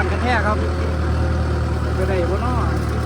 านกระแทกครับก็ได้บ่นออ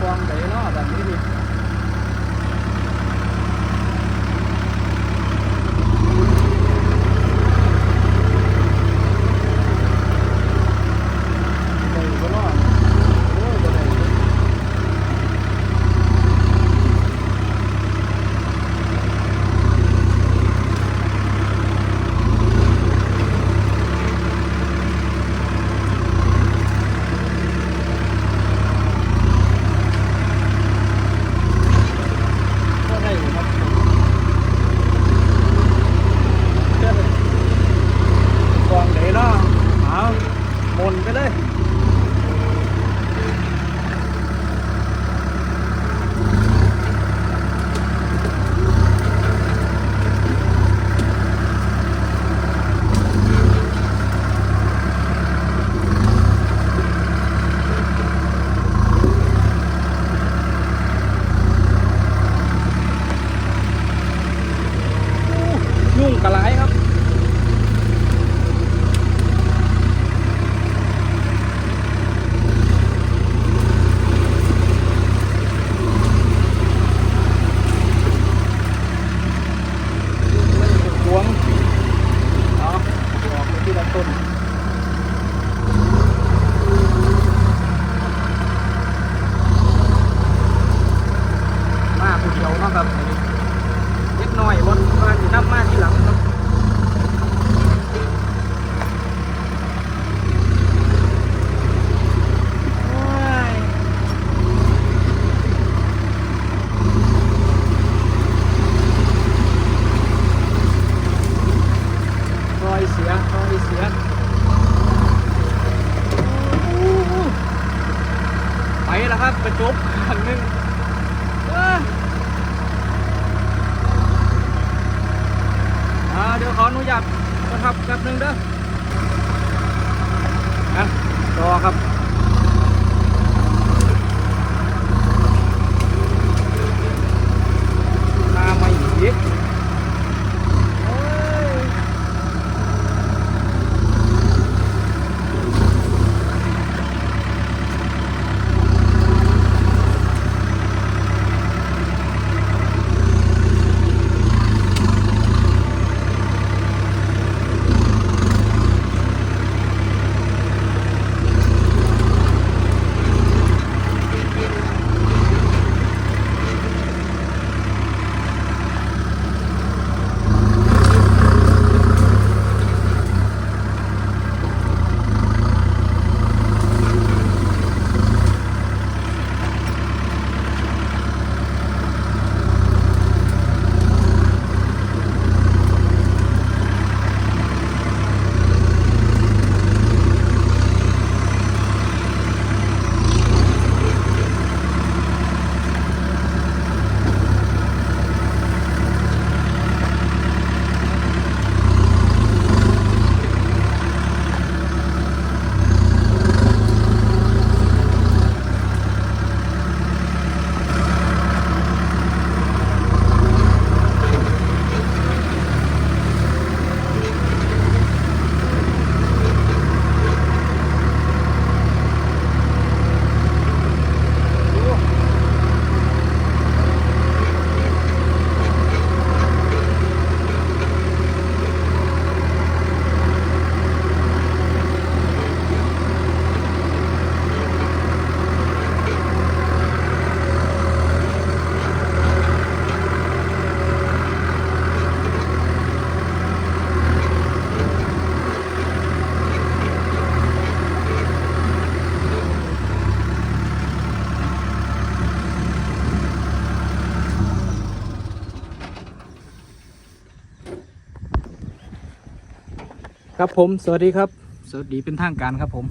Con đấy? พักไปจุ๊บคันนึงเดี๋ยวขออนุญาตนะครับแป๊บนึงเด้ออะรอครับ ครับผมสวัสดีครับ สวัสดีเป็นทางการครับผม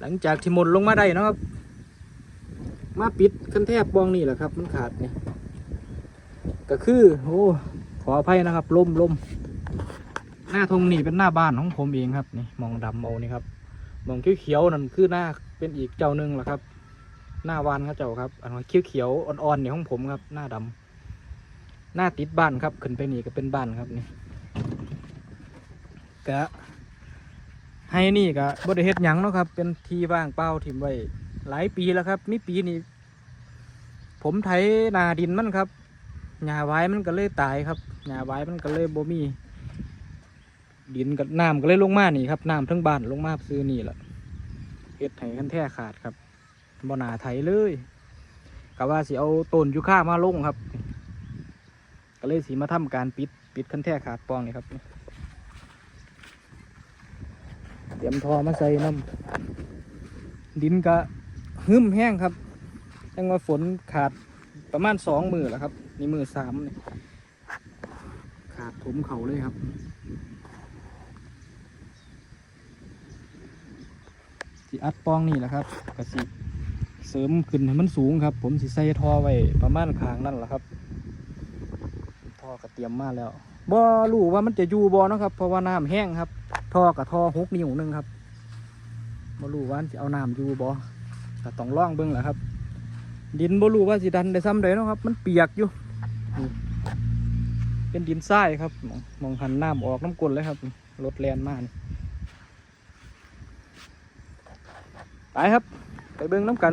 หลังจากที่หมดลงมาได้นะครับ มาปิดคันแทบบองนี่แหละครับ มันขาดนี่ก็คือโอ้ขออภัยนะครับลมลมหน้าทงนี่เป็นหน้าบ้านของผมเองครับนี่มองดำเอานี่ครับมองเขียวๆนั่นคือหน้าเป็นอีกเจ้าหนึ่งแหละครับ หน้าวานเขาเจ้าครับอันว่าเขียวๆอ่อนๆนี่ของผมครับ หน้าดำหน้าติดบ้านครับขึ้นไปนี่ก็เป็นบ้านครับนี่ กะให้นี่ก็บริเฮ็ดหยังเนาะครับ เป็นทีว่างเปล่าถิ่มไว้ หลายปีแล้วครับมีปีนี้ผมไถนาดินมันครับหญ้าไว้มันก็เลยตายครับหญ้าไว้มันก็เลยบ่มี ดินกับน้ำก็เลยลงมานี่ครับน้ำทั้งบ้านลงมาซื้อนี่แหละเฮ็ดให้คันแท้ขาดครับบ่นาไถเลยก็ว่าสิเอาต้นยูคามาลงครับ ก็เลยสิมาทำการปิดปิดคันแท้ขาดปองนี่ครับ เตรียมทอมาใส่น้ำดินก็หึมแห้งครับยังว่าฝนขาดประมาณสองมือแล้วครับนี่มือสามขาดถมเขาเลยครับสิอัดปองนี่แหละครับก็สิเสริมขึ้นให้มันสูงครับ ผมสิใส่ทอไว้ประมาณคางนั่นแหละครับทอก็เตรียมมาแล้วบ่รู้ว่ามันจะอยู่บ่เนะครับ เพราะว่าน้ำแห้งครับ ท่อกับท่อหกนิ้วหนึ่งครับบ่รู้ว่าจะเอาน้ำอยู่บ่ก็ต้องล่องเบิ่งแหละครับ ดินบ่รู้ว่าสิดันได้ซ้ำใดเนาะครับ มันเปียกอยู่ เป็นดินทรายครับ มองหันน้ำออกน้ำกลนเลยครับ รถแลนมากไปครับ ไปเบิ่งน้ำกัน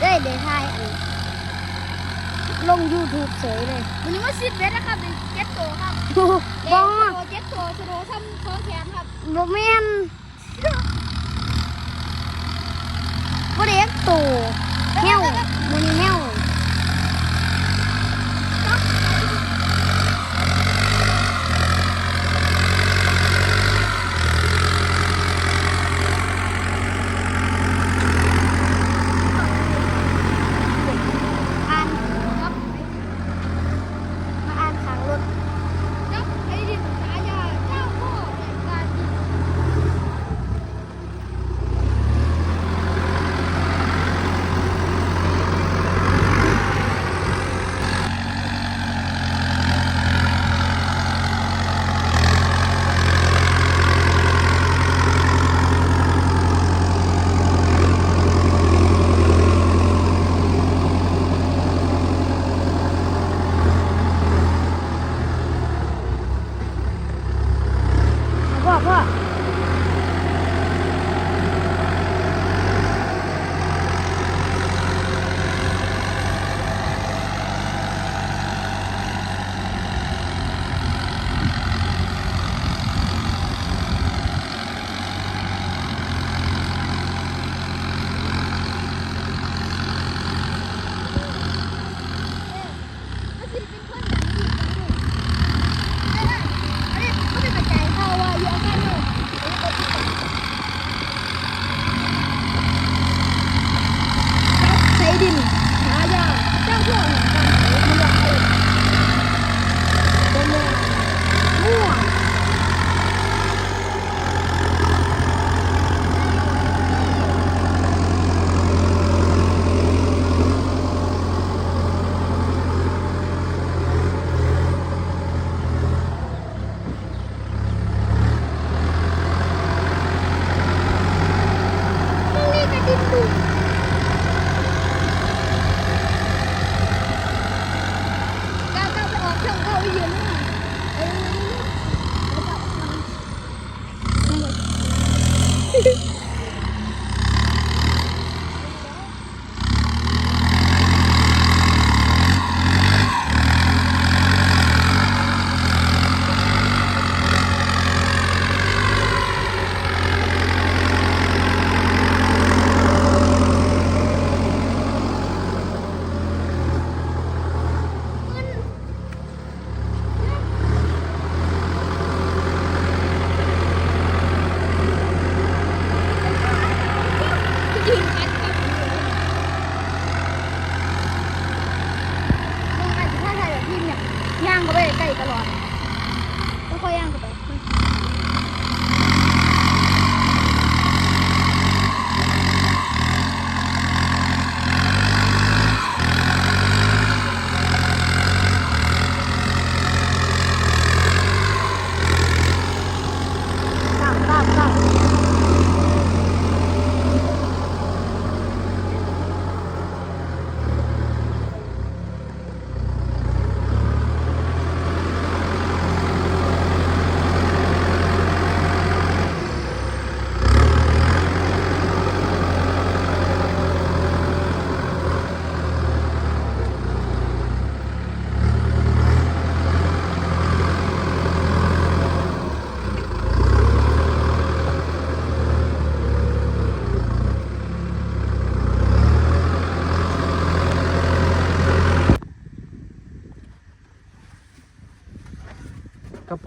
เอ้ยเดี๋ยวทายอันลง YouTube เฉยเลยวันนี้ว่าซิดเวสนะครับเป็นเจ็ตโตครับบเล่อนสโลเจ็ตโตสโลทำท้องแขนครับบอแม่นบ่ได้เอ็กโตแมวมันแม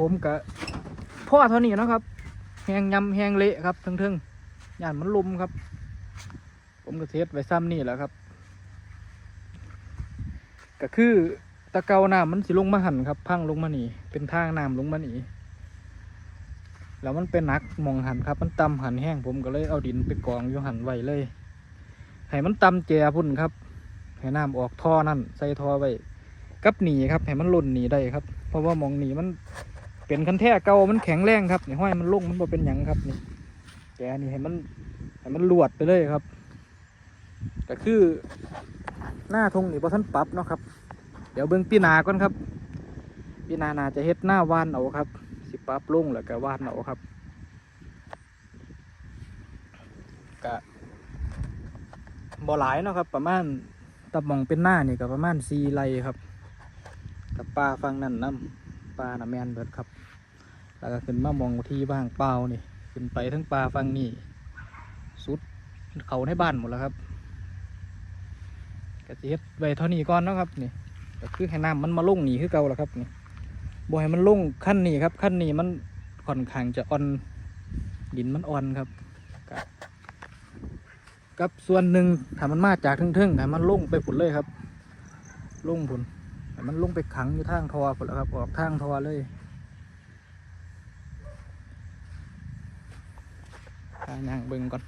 ผมกะพ่อเท่านี้นะครับแหงยำแหงเละครับทั้งๆย่านมันลุมครับ ผมก็เทสไว้ซ้ำนี่แหละครับ ก็คือตะเกาน้ำมันสิลงมาหันครับ พังลงมานีเป็นทางน้ำลงมานีแล้วมันเป็นหนักมองหันครับ มันต่ำหันแห้งผมก็เลยเอาดินไปกองอยู่หันไว้เลยให้มันต่ำแจพุ่นครับให้น้ำออกท่อนั่นใส่ท่อไว้กับหนีครับให้มันหล่นหนีได้ครับ เพราะว่ามองหนีมัน เป็นคันแท้เก่ามันแข็งแรงครับนี่ห้อยมันลงมันบ่เป็นหยังครับนี่แกนี่ให้มันให้มันลวดไปเลยครับก็คือหน้าทงนี่พอท่านปรับเนาะครับ เดี๋ยวเบิ่งปีนาก่อนครับปีนานาจะเฮ็ดหน้าวานเอาครับ สิปรับลงแล้วก็วานเอาครับก็บ่หลายเนาะครับ ประมาณตะมองเป็นหน้านี่ก็ประมาณสี่ไรครับ กับปลาฟังนั่นน้ำปลาหน่ะแมนเบิดครับ แล้วก็ขึ้นมามองที่ว่างเปล่านี่ขึ้นไปทั้งปลาฟังนี่สุดเขาในบ้านหมดแล้วครับก็สิเฮ็ดไว้เท่านี้ก่อนนะครับนี่ก็คือให้น้ำมันมาลงหนีคือเก่าแล้วครับนี่บ่ให้มันลงขั้นนี้ครับขั้นนี้มันค่อนข้างจะอ่อนดินมันอ่อนครับกับส่วนหนึ่งถ้ามันมาจากทึ่งๆให้มันลงไปผุนเลยครับลงผุนให้มันลงไปขังอยู่ทางทอผุนแล้วครับออกทางทอเลยทาง ย่างเบิ่งก่อน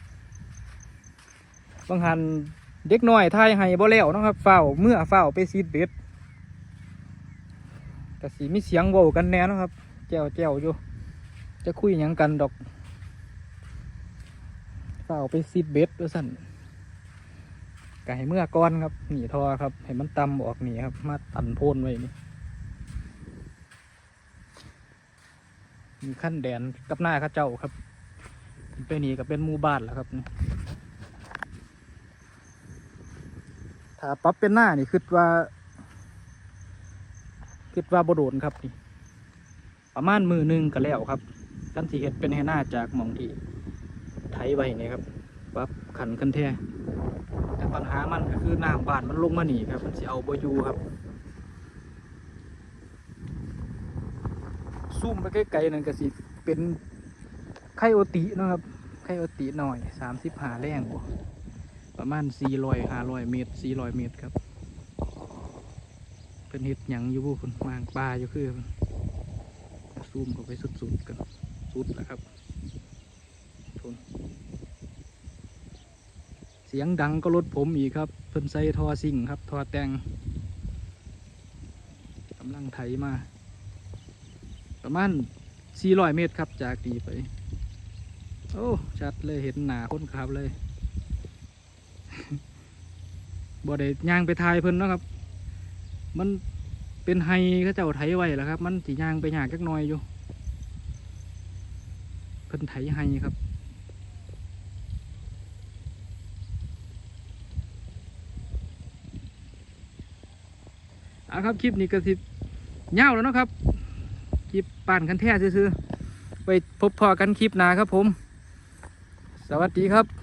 บางหันเด็กน้อยทายให้บ่แล้วนะครับเฝ้าเมื่อเฝ้าไปซีดเบ็ดแต่สีมีเสียงเว้กันแน่นะครับแจวแจวอยู่ จะคุยยังกันดอกเฝ้าไปซีดเบ็ดด้วยสั่นก็ให้เมื่อก่อนครับหนีทอครับให้มันตำออกหนีครับ มาตันโพนไว้นี่มีขั้นแดนกับหน้าข้าเจ้าครับ ไปนี่ก็เป็นหมู่บ้านแล้วครับนี่ถ้าปรับเป็นหน้านี่คิดว่าคิดว่าบโดนครับนี่ประมาณมือหนึ่งก็แล้วครับกันสีเห็ดเป็นให้หน้าจากหมองที่ไถไว้นี่ครับปรับขันคันแท้แต่ปัญหามันก็คือน้ำบานมันลงมาหนีครับ มันสิเอาบอยู่ครับซูมไปไกลๆนั่นก็สิเป็น ไข่โอตินะครับ ไข่โอติหน่อยสามสิบหาแรงบ่ประมาณสี่ร้อยห้าร้อยเมตรสี่ร้อยเมตรครับ เป็นเห็ดหยังอยู่บุคุณมางปลาอยู่คือซูมเข้าไปสุดๆกันสุดแล้วครับทุนเสียงดังก็รถผมอีกครับ เพิ่นใส่ทอซิ่งครับ ทอแตงกำลังไถมา ประมาณสี่ร้อยเมตรครับจากนีไป โอ้ ชัดเลยเห็นหนาคนขับเลย บ่ได้ย่างไปทายเพิ่นนะครับ มันเป็นไฮเขาเจ้าไถไว้แล้วครับ มันสิย่างไปยากจักหน่อยอยู่ เพิ่นไถไฮครับอาครับคลิปนี้ก็สิยาแล้วเนาะครับ คลิปปั่นกันแท้ซื่อๆไปพบพอกันคลิปหน้าครับผม สวัสดีครับ